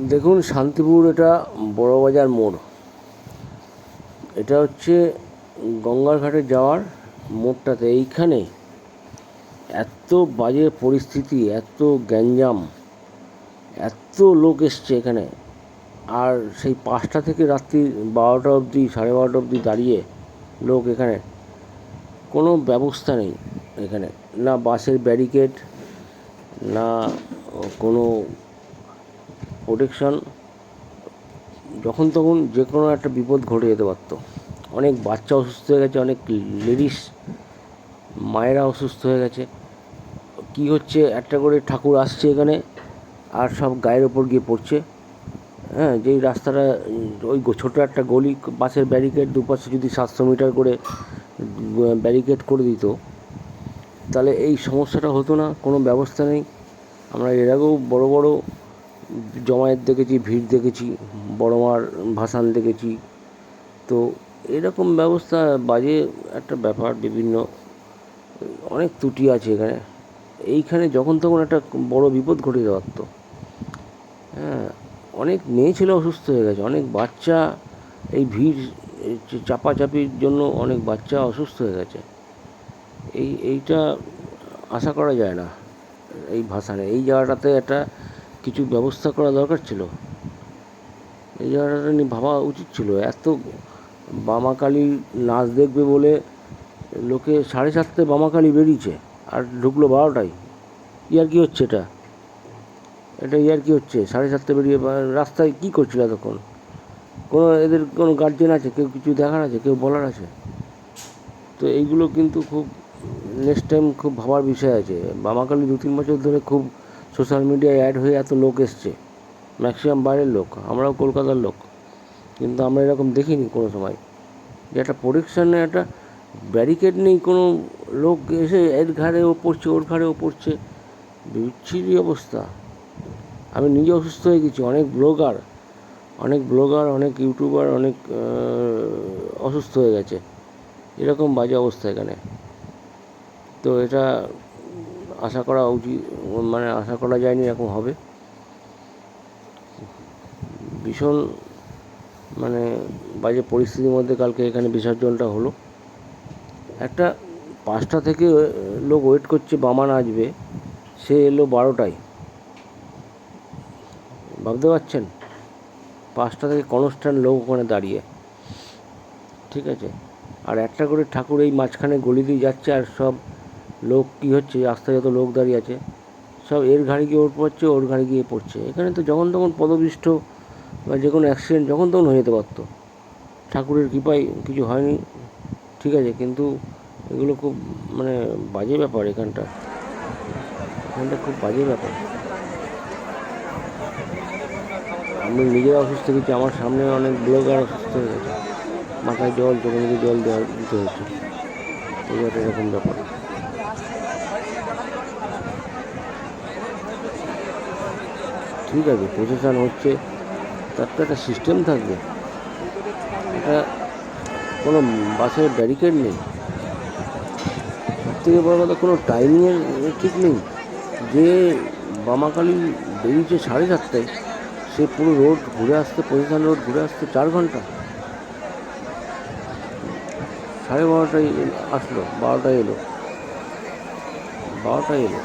দেখুন, শান্তিপুর এটা বড়বাজার মোড়। এটা হচ্ছে গঙ্গার ঘাটে যাওয়ার মোড়টাতে। এইখানে এত বাজে পরিস্থিতি, এত গ্যাঞ্জাম, এত লোক এসছে এখানে। আর সেই পাঁচটা থেকে রাত্রি বারোটা অবধি, সাড়ে বারোটা অবধি দাঁড়িয়ে লোক এখানে। কোনো ব্যবস্থা নেই এখানে। না বাসের ব্যারিকেড, না কোনো প্রোটেকশন যখন তখন যে কোনো একটা বিপদ ঘটে যেতে পারতো। অনেক বাচ্চা অসুস্থ হয়ে গেছে, অনেক লেডিস মায়েরা অসুস্থ হয়ে গেছে। কি হচ্ছে? একটা করে ঠাকুর আসছে এখানে, আর সব গায়ের ওপর গিয়ে পড়ছে। হ্যাঁ যেই রাস্তাটা, ওই ছোটো একটা গলি বাসের ব্যারিকেড দুপাশে যদি সাতশো মিটার করে ব্যারিকেড করে দিত, তাহলে এই সমস্যাটা হতো না, কোনো ব্যবস্থা নেই। আমরা এর আগেও বড় বড় জমায়েত দেখেছি, ভিড় দেখেছি, বড় মার ভাসান দেখেছি। তো এরকম ব্যবস্থা, বাজে একটা ব্যাপার, বিভিন্ন, অনেক ত্রুটি আছে এখানে। এইখানে যখন তখন একটা বড় বিপদ ঘটে যেতে পারতো হ্যাঁ অনেক মেয়ে ছেলে অসুস্থ হয়ে গেছে, অনেক বাচ্চা, এই ভিড় চাপাচাপির জন্য অনেক বাচ্চা অসুস্থ হয়ে গেছে। এই, এইটা আশা করা যায় না, এই ভাসানে। এই জায়গাটাতে একটা কিছু ব্যবস্থা করা দরকার ছিল। এই জায়গাটা নিয়ে ভাবা উচিত ছিল। এত বামাকালী নাচ দেখবে বলে লোকে সাড়ে চারটে বামাকালী বেরিয়েছে আর ঢুকলো বারোটায়। ইয়ার কি হচ্ছে এটা? এটা ইয়ার কি হচ্ছে? সাড়ে চারটে বেরিয়ে রাস্তায় কী করছিল এতক্ষণ? কোনো এদের কোনো গার্জেন আছে? কেউ কিছু দেখার আছে? কেউ বলার আছে? তো এইগুলো কিন্তু খুব নেক্সট টাইম খুব ভাবার বিষয় আছে। বামাকালী দু তিন বছর ধরে খুব সোশ্যাল মিডিয়ায় অ্যাড হয়ে এত লোক এসছে। ম্যাক্সিমাম বাইরের লোক, আমরাও কলকাতার লোক। কিন্তু আমরা এরকম দেখিনি কোনো সময়। যে একটা প্রোটেকশানে একটা ব্যারিকেড নেই, কোনো লোক এসে এর ঘাড়ে ও পড়ছে, ওর ঘাড়ে ও পড়ছে। বিচ্ছিরি অবস্থা। আমি নিজে অসুস্থ হয়ে গেছি, অনেক ব্লগার অনেক ব্লগার, অনেক ইউটিউবার, অনেক অসুস্থ হয়ে গেছে। এরকম বাজে অবস্থা এখানে। তো এটা আশা করা উচিত মানে আশা করা যায়নি এরকম হবে। ভীষণ মানে বাজে পরিস্থিতির মধ্যে কালকে এখানে বিসর্জনটা হলো। একটা পাঁচটা থেকে লোক ওয়েট করছে বামান আসবে সে এলো বারোটায়। ভাবতে পারছেন? পাঁচটা থেকে কনস্ট্যান্ট লোক ওখানে দাঁড়িয়ে। ঠিক আছে? আর একটা করে ঠাকুর এই মাঝখানে গলি দিয়ে যাচ্ছে আর সব লোক কী হচ্ছে? রাস্তায় যত লোক দাঁড়িয়ে আছে, সব এর ঘাড়ে গিয়ে ওর পড়ছে, ওর ঘাড়ে গিয়ে পড়ছে। এখানে তো যখন তখন পদপিষ্ট বা যে কোনো অ্যাক্সিডেন্ট যখন তখন হয়ে যেতে পারতো। ঠাকুরের কৃপায় কিছু হয়নি, ঠিক আছে, কিন্তু এগুলো খুব মানে বাজে ব্যাপার এখানটা। এখানটা খুব বাজে ব্যাপার। আমি নিজেরা অসুস্থ হয়েছি, আমার সামনে অনেক ব্লগার অসুস্থ হয়ে গেছে। মাথায় জল, চোখে জল দেওয়া দিতে হয়েছে। এই একটা এরকম ব্যাপার। ঠিক আছে প্রসেশন হচ্ছে তার তো একটা সিস্টেম থাকবে। এটা কোনো বাসের ব্যারিকেড নেই। সব থেকে বড় কথা কোনো টাইমিংয়ের ঠিক নেই। যে বামাকালী বেরিয়েছে সাড়ে চারটায় সে পুরো রোড ঘুরে আসতে পজিশন রোড ঘুরে আসতে চার ঘণ্টা। সাড়ে বারোটায় আসলো, বারোটায় এলো। বারোটায় এলো।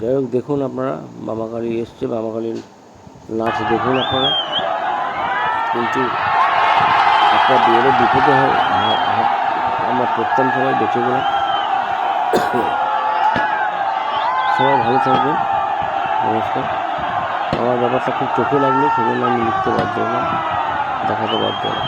যাই হোক, দেখুন আপনারা বামাকালী এসছে বামাকালীর নাচ দেখুন আপনারা। কিন্তু একটা বিয়ের বিপদে হয় আমরা প্রত্যন্ত সবাই বেঁচে গেলাম। সবাই ভালো থাকবেন। নমস্কার। আমার ব্যাপারটা খুব চোখে লাগল, সেজন্য আমি লিখতে বাধ্য হলাম, দেখাতে বাধ্য হলাম।